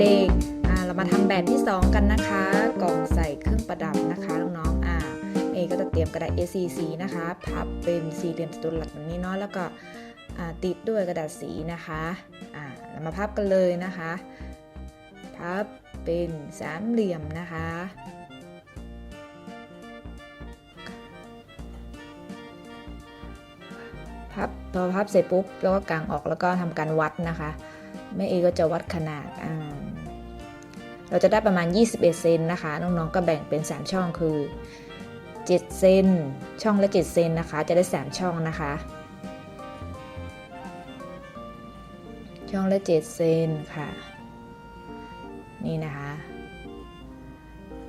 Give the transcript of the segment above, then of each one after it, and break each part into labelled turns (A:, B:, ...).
A: เด็กๆอ่าเรามาทำแบบที่ 2 กันนะคะ กล่องใส่เครื่องประดับนะคะน้องๆอ่าเอก็จะเตรียมกระดาษ A4 สีนะคะพับเป็นสี่เหลี่ยมจัตุรัสแบบนี้เนาะแล้วก็ติดด้วยกระดาษสีนะคะอ่าเรามาพับกันเลยนะคะพับเป็นสามเหลี่ยมนะคะพับพอพับเสร็จปุ๊บแล้วก็กางออกแล้วก็ทำการวัดนะคะแม่เอก็จะวัดขนาดอ่า เราจะได้ประมาณ 21 เซนนะคะ น้องๆ ก็แบ่งเป็น 3 ช่องคือ 7 เซน ช่องละ 7 เซนนะคะ จะได้ 3 ช่องนะคะ ช่องละ 7 เซนค่ะ นี่นะคะ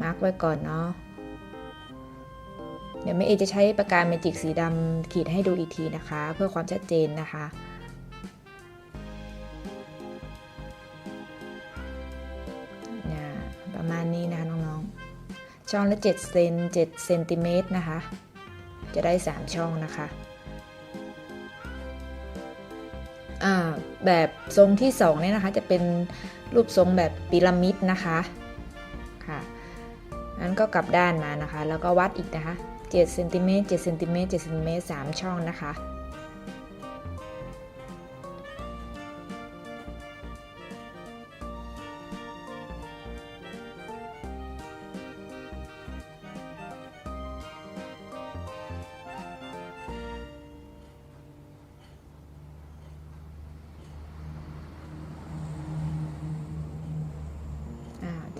A: มาร์กไว้ก่อนเนาะ เดี๋ยวแม่เอจะใช้ปากกาเมจิกสีดำขีดให้ดูอีกทีนะคะ เพื่อความชัดเจนนะคะ ประมาณนี้นะคะน้องๆ ช่องละ7เซน7เซนติเมตรนะคะ จะได้ 3 ช่องนะคะแบบทรงที่2เนี่ยนะคะจะเป็นรูปทรงแบบพีระมิดนะคะค่ะนั้นก็กลับด้านมานะคะ แล้วก็วัดอีกนะคะ7เซนติเมตร7เซนติเมตร7เซนติเมตร3ช่องนะคะ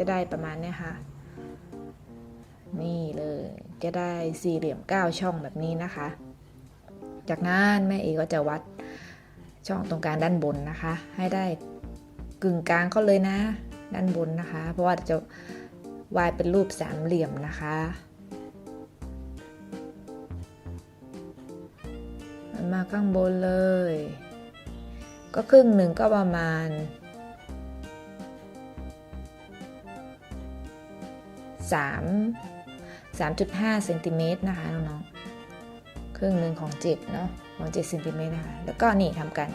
A: จะได้ประมาณเนี้ยค่ะ นี่เลยจะได้สี่เหลี่ยม 9 ช่องแบบนี้นะคะ จากนั้นแม่เอก็จะวัดช่องตรงกลางด้านบนนะคะ ให้ได้กึ่งกลางก็เลยนะ ด้านบนนะคะ เพราะว่าจะวายเป็นรูปสามเหลี่ยมนะคะมาข้างบนเลย ก็ครึ่งหนึ่งก็ประมาณ 3 3.5เซนติเมตรนะคะน้องๆ ครึ่งหนึ่งของ7เนาะของ7เซนติเมตรนะคะแล้วก็นี่ทำกัน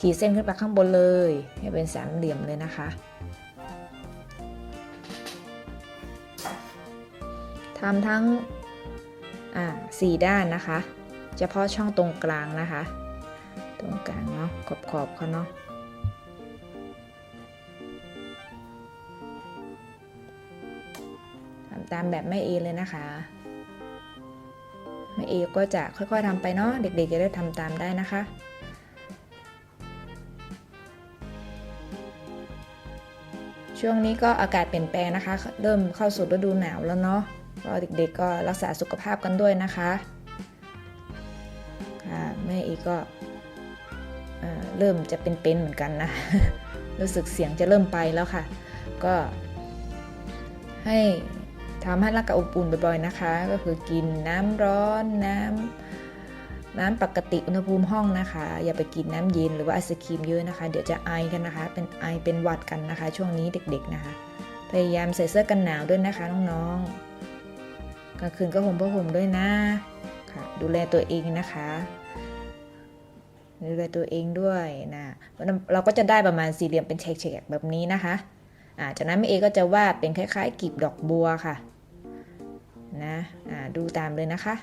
A: ขีดเส้นขึ้นไปข้างบนเลยให้เป็นสามเหลี่ยมเลยนะคะทำทั้งอ่าสี่ด้านนะคะ เฉพาะช่องตรงกลางนะคะ ตรงกลางเนาะขอบขอบเขาเนาะ ตามแบบแม่เอเลยนะคะ แม่เอก็จะค่อยๆทำไปเนาะเด็กๆจะได้ทำตามได้นะคะช่วงนี้ก็อากาศเปลี่ยนแปลงนะคะ เริ่มเข้าสู่ฤดูหนาวแล้วเนาะก็เด็กๆก็รักษาสุขภาพกันด้วยนะคะค่ะแม่เอก็เอ่อเริ่มจะเป็นๆเหมือนกันนะ รู้สึกเสียงจะเริ่มไปแล้วค่ะ ก็ให้ ทำให้ร่างกายอบอุ่นบ่อยๆนะคะ ก็คือกินน้ำร้อนน้ำน้ำปกติอุณหภูมิห้องนะคะ อย่าไปกินน้ำเย็นหรือว่าไอศครีมเยอะนะคะ เดี๋ยวจะไอกันนะคะ เป็นไอเป็นหวัดกันนะคะ ช่วงนี้เด็กๆนะคะ พยายามใส่เสื้อกันหนาวด้วยนะคะน้องๆกลางคืนก็ห่มผ้าห่มด้วยนะค่ะ ดูแลตัวเองนะคะดูแลตัวเองด้วยนะเราก็จะได้ประมาณสี่เหลี่ยมเป็นแฉกๆแบบนี้นะคะ จากนั้นแม่เอก็จะวาดเป็นคล้ายๆกีบดอกบัวค่ะ นะดูตามเลยนะคะ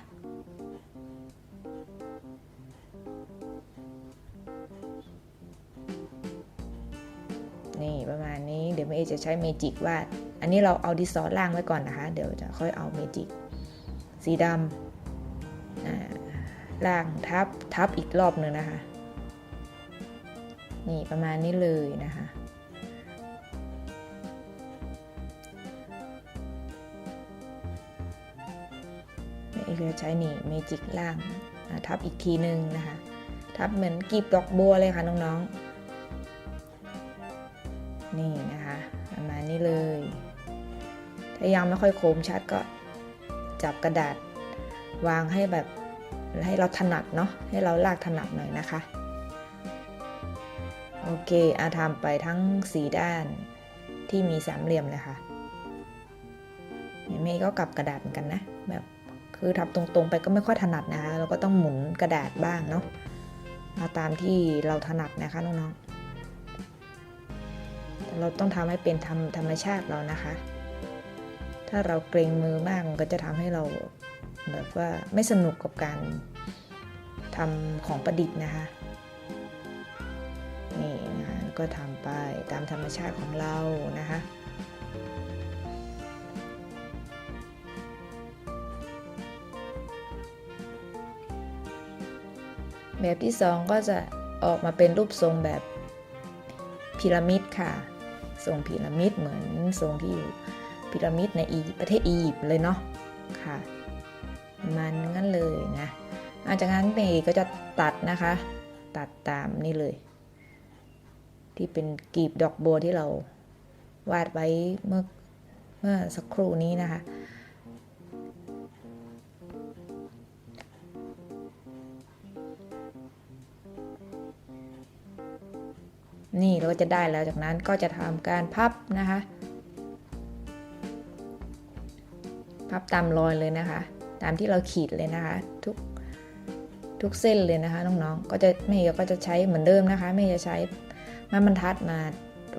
A: นี่ประมาณนี้เดี๋ยวแม่เอจะใช้เมจิกวาด อันนี้เราเอาดินสอล่างไว้ก่อนนะคะ เดี๋ยวจะค่อยเอาเมจิกสีดำล่างทับทับอีกรอบหนึ่งนะคะ นี่ประมาณนี้เลยนะคะ แม่เอก็จะใช้นี่เมจิกล่างทับอีกทีหนึ่งนะคะ ทับเหมือนกีบดอกบัวเลยค่ะน้องๆ นี่นะคะประมาณนี้เลย ถ้ายังไม่ค่อยโคมชัดก็จับกระดาษวางให้แบบให้เราถนัดเนาะให้เราลากถนัดหน่อยนะคะ โอเคอาทำไปทั้งสีด้านที่มีสามเหลี่ยมเลยค่ะเมย์ก็กลับกระดาษเหมือนกันนะแบบ คือทับตรงๆไปก็ไม่ค่อยถนัดนะคะเราก็ต้องหมุนกระดาษบ้างเนาะเอาตามที่เราถนัดนะคะน้องๆเราต้องทำให้เป็นธรรมธรรมชาติเรานะคะ ถ้าเราเกรงมือมากมันก็จะทำให้เราแบบว่าไม่สนุกกับการทำของประดิษฐ์นะคะนี่นะคะก็ทำไปตามธรรมชาติของเรานะคะ แบบที่สองก็จะออกมาเป็นรูปทรงแบบพีระมิดค่ะ ทรงพีระมิดเหมือนทรงที่อยู่พีระมิดในอียิปต์ประเทศอียิปต์เลยเนาะค่ะ มันงั้นเลยนะหลังจากนั้นเมย์ก็จะตัดนะคะ ตัดตามนี่เลย ที่เป็นกลีบดอกบัวที่เราวาดไว้เมื่อเมื่อสักครู่นี้นะคะ นี่เราก็จะได้แล้วจากนั้นก็จะทำการพับนะคะ พับตามรอยเลยนะคะ ตามที่เราขีดเลยนะคะ ทุกทุกเส้นเลยนะคะน้องๆ ก็จะแม่ก็จะใช้เหมือนเดิมนะคะแม่จะใช้ไม้บรรทัดมา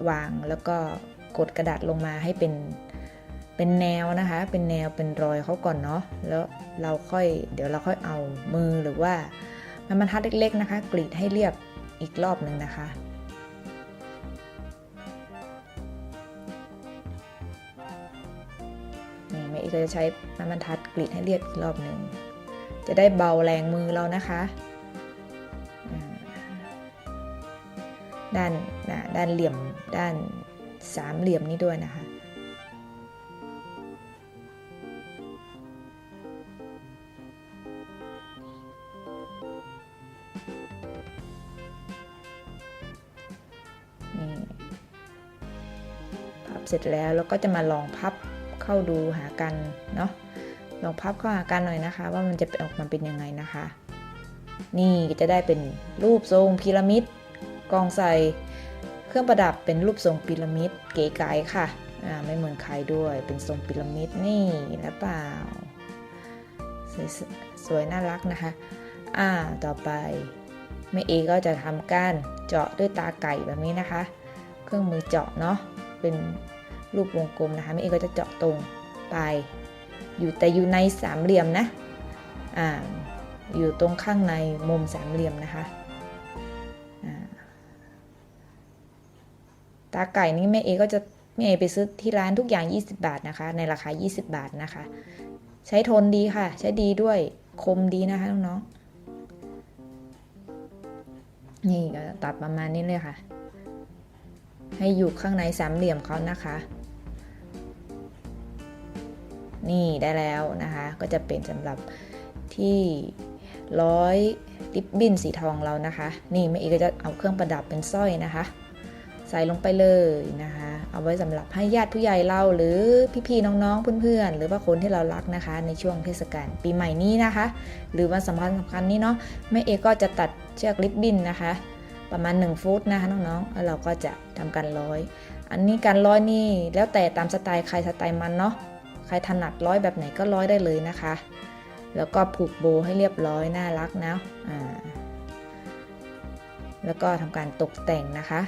A: วางแล้วก็กดกระดาษลงมาให้เป็นเป็นแนวนะคะ เป็นแนวเป็นรอยเขาก่อนเนาะแล้วเราค่อยเดี๋ยวเราค่อยเอามือหรือว่าไม้บรรทัดเล็กๆนะคะ กรีดให้เรียบอีกรอบหนึ่งนะคะ นี่แม่อีกก็จะใช้ไม้บรรทัดกรีดให้เรียบอีกรอบหนึ่ง จะได้เบาแรงมือเรานะคะ ด้านนะด้านเหลี่ยมด้านสามเหลี่ยมนี้ด้วยนะคะ นี่ พับเสร็จแล้วแล้วก็จะมาลองพับ เข้าดูหากันเนาะลองพับเข้าหากันหน่อยนะคะ ว่ามันจะออกมาเป็นยังไงนะคะ นี่จะได้เป็นรูปทรงพีระมิดกองใส่เครื่องประดับเป็นรูปทรงพีระมิดเก๋ไก๋ค่ะไม่เหมือนใครด้วยเป็นทรงพีระมิดนี่แล้วเปล่าสวยสวยน่ารักนะคะ อ่าต่อไปแม่เอก็จะทำการเจาะด้วยตาไก่แบบนี้นะคะ เครื่องมือเจาะเนาะเป็น รูปวงกลมนะคะแม่เอก็จะเจาะตรงไป อยู่แต่อยู่ในสามเหลี่ยมนะอ่าอยู่ตรงข้างในมุมสามเหลี่ยมนะคะตาไก่นี่แม่เอก็จะแม่เอไปซื้อที่ร้านทุกอย่าง 20 บาทนะคะ ในราคา 20 บาทนะคะ ใช้ทนดีค่ะ ใช้ดีด้วยคมดีนะคะน้องๆนี่ก็ตัดประมาณนี้เลยค่ะ ให้อยู่ข้างในสามเหลี่ยมเขานะคะ นี่ได้แล้วนะคะ ก็จะเป็นสำหรับที่ร้อยริบบิ้นสีทองเรานะคะ นี่แม่อีก็จะเอาเครื่องประดับเป็นสร้อยนะคะ ใส่ลงไปเลยนะคะ เอาไว้สำหรับให้ญาติผู้ใหญ่เราหรือพี่ๆน้องๆเพื่อนๆหรือว่าคนที่เรารักนะคะ ในช่วงเทศกาลปีใหม่นี้นะคะ หรือวันสำคัญสำคัญนี้เนาะแม่เอก็จะตัดเชือกริบบิ้นนะคะ ประมาณ 1 ฟุตนะคะน้องๆแล้วเราก็จะทำการร้อย อันนี้การร้อยนี่แล้วแต่ตามสไตล์ใครสไตล์มันเนาะ ใครถนัดร้อยแบบไหนก็ร้อยได้เลยนะคะ แล้วก็ผูกโบให้เรียบร้อยน่ารักนะอ่าแล้วก็ทำการตกแต่งนะคะ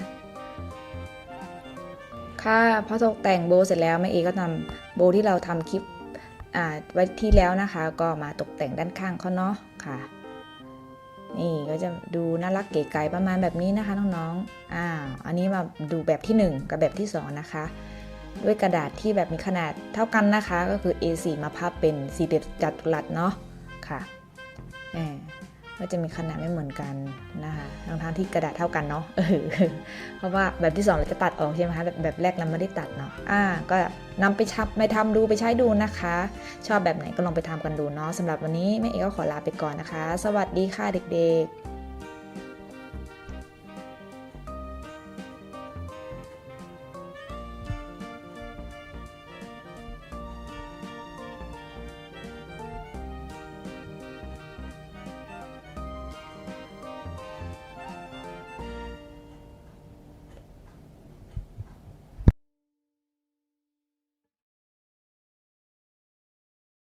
A: ค่ะพอตกแต่งโบเสร็จแล้วแม่เอก็นำโบที่เราทำคลิปไว้ที่แล้วนะคะ ก็มาตกแต่งด้านข้างเขาเนาะค่ะนี่ก็จะดูน่ารักเก๋ไก๋ประมาณแบบนี้นะคะน้องๆอ่าอันนี้มาดูแบบที่ 1 กับแบบที่ 2 นะคะ ด้วยกระดาษที่แบบมีขนาดเท่ากันนะคะ ก็คือ A4 มาพับเป็นสี่เหลี่ยมจัตุรัสเนาะค่ะแหมก็จะมีขนาดไม่เหมือนกันนะคะทั้งๆที่กระดาษเท่ากันเนาะเพราะว่าแบบที่ 2 เราจะตัดออกใช่ไหมคะแบบแบบแรกเราไม่ได้ตัดเนาะอ่าก็นำไปชับไปทำดูไปใช้ดูนะคะ ชอบแบบไหนก็ลองไปทำกันดูเนาะสำหรับวันนี้แม่เอกก็ขอลาไปก่อนนะคะ สวัสดีค่ะเด็กๆ